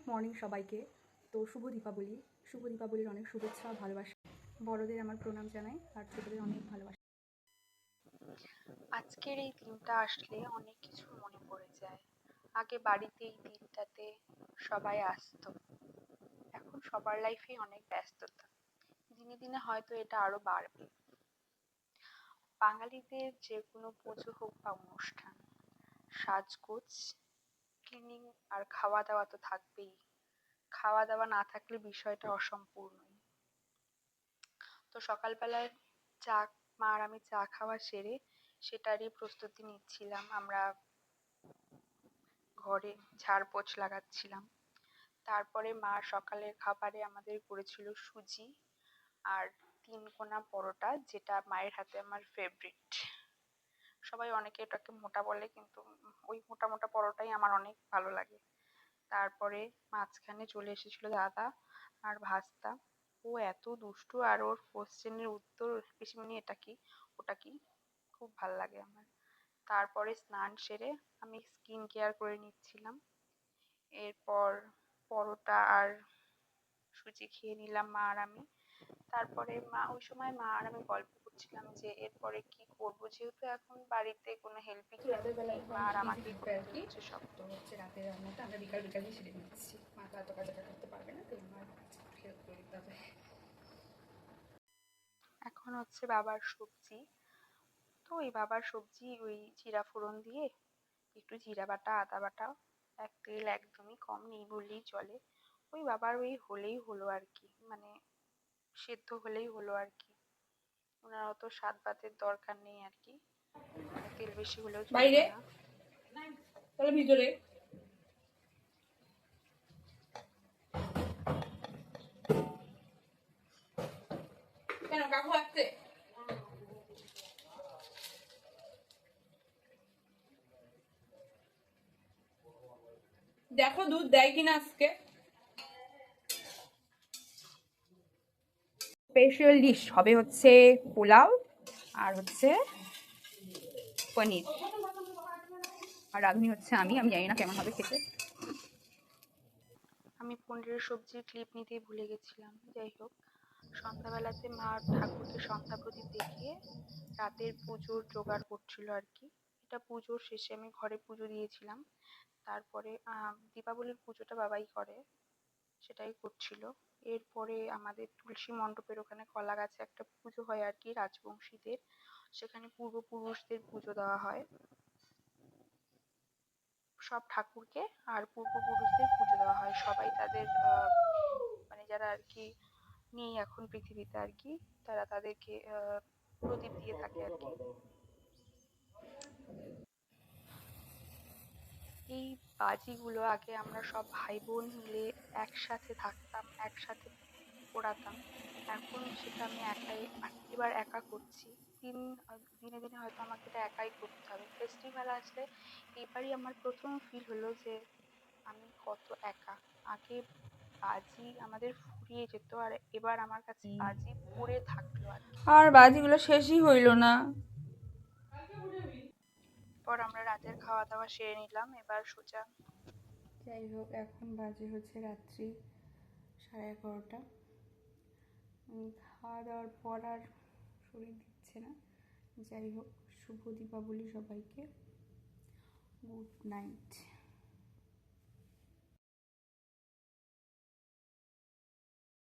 Good morning সবাইকে। তো শুভ দীপাবলি। শুভ দীপাবলির অনেক শুভেচ্ছা, ভালোবাসা। বড়দের আমার প্রণাম জানাই, আর ছোটদের অনেক ভালোবাসা। আজকের এই দিনটা আসলে অনেক কিছু মনে পড়ে যায়। আগে বাড়িতে এই দিনটাতে সবাই আসতো। এখন সবার লাইফেই অনেক ব্যস্ততা। দিনে দিনে হয়তো এটা আরও বাড়বে। বাঙালিদের যে কোনো পুজো হোক বা অনুষ্ঠান, সাজগোজ ক্লিনিং আর খাওয়া দাওয়া তো থাকবেই। খাওয়া দাওয়া না থাকলে বিষয়টা অসম্পূর্ণই। তো সকালবেলায় চা, মা আর আমি চা খাওয়া সেরে সেটারই প্রস্তুতি নিচ্ছিলাম। আমরা ঘরে ঝাড়পোছ লাগাচ্ছিলাম। তারপরে মা সকালের খাবারে আমাদের করেছিল সুজি আর তিন কোনা পরোটা, যেটা মায়ের হাতে আমার ফেভারিট সবাই অনেকে এটাকে মোটা বলে, কিন্তু ওই মোটা মোটা পরোটাই আমার অনেক ভালো লাগে। তারপরে মাঝখানে চলে এসেছিল দাদা আর ভাস্তা। ও এত দুষ্টু আর ওর কোশ্চেনের উত্তর পিসিমণি এটা কি? ওটা কি? খুব ভালো লাগে আমার। তারপরে স্নান সেরে আমি স্কিন কেয়ার করে নিচ্ছিলাম। এরপর পরোটা আর সুজি খেয়ে নিলাম মা আর আমি। তারপরে মা, ওই সময় মা আর আমি গল্প করছিলাম যে এরপরে কি করব? যেহেতু এখন বাড়িতে কোনো হেল্পিং আর আমাকে করতে হচ্ছে সব তো হচ্ছে রাতের রান্নাটা আমরা বিকাল বিকালই সেরে নিচ্ছি। মা তো এত কাজ একা করতে পারবে না তো আমার হেল্প করে দিতে হবে। এখন হচ্ছে বাবার সবজি। তো ওই বাবার সবজি ওই জিরা ফোড়ন দিয়ে একটু জিরা বাটা আদা বাটা এক তেল একদমই কম নেই বললেই চলে। ওই বাবার ওই হলেই হলো আর কি মানে সেদ্ধ হলেই হলো আর কি। ওনার অত স্বাদ বাতের দরকার নেই আর কি। তেল বেশি হলেও বাইরে? তাহলে ভিতরে। কেন কাকু আসছে? দেখো দুধ দেয় কিনা আজকে? স্পেশাল ডিশ হবে হচ্ছে পোলাও আর হচ্ছে পনির। আর রাঁধুনি হচ্ছে আমি আমি জানি না কেমন হবে খেতে। আমি পনিরের সবজির ক্লিপ নিতেই ভুলে গেছিলাম। যাই হোক, সন্ধ্যাবেলাতে মা ঠাকুরকে সন্ধ্যা প্রদীপ দেখিয়ে রাতের পুজোর জোগাড় করছিল আর কি। এটা পুজোর শেষে আমি ঘরে পুজো দিয়েছিলাম। তারপরে দীপাবলির পুজোটা বাবাই করে। সেটাই করছিল। এরপরে আমাদের তুলসী মণ্ডপের ওখানে কলা গাছে একটা পুজো হয় আর কি, রাজবংশীদের। সেখানে পূর্বপুরুষদের পুজো দেওয়া হয়। সব ঠাকুরকে আর পূর্বপুরুষদের পুজো দেওয়া হয়। সবাই তাদের মানে যারা আর কি নেই এখন পৃথিবীতে আর কি, তারা তাদেরকে প্রদীপ দিয়ে থাকে আর কি এই বাজিগুলো আগে আমরা সব ভাই বোন মিলে একসাথে থাকতাম একসাথে পোড়াতাম। এখন সেটা আমি একাই এবার একা করছি। দিন দিনে দিনে হয়তো আমাকে এটা একাই করতে হবে। ফেস্টিভ্যাল আসলে এবারই আমার প্রথম ফিল হলো যে আমি কত একা। আগে বাজি আমাদের ফুরিয়ে যেত আর এবার আমার কাছে বাজি পড়ে থাকল আর বাজিগুলো শেষই হইল না। পর আমরা রাতের খাওয়া দাওয়া সেরে নিলাম। এবার সোজা। যাই হোক, এখন বাজে হচ্ছে রাত্রি সাড়ে এগারোটা। খাওয়া দাওয়ার পর আর শরীর দিচ্ছে না। যাই হোক, শুভ দীপাবলি সবাইকে। Good night.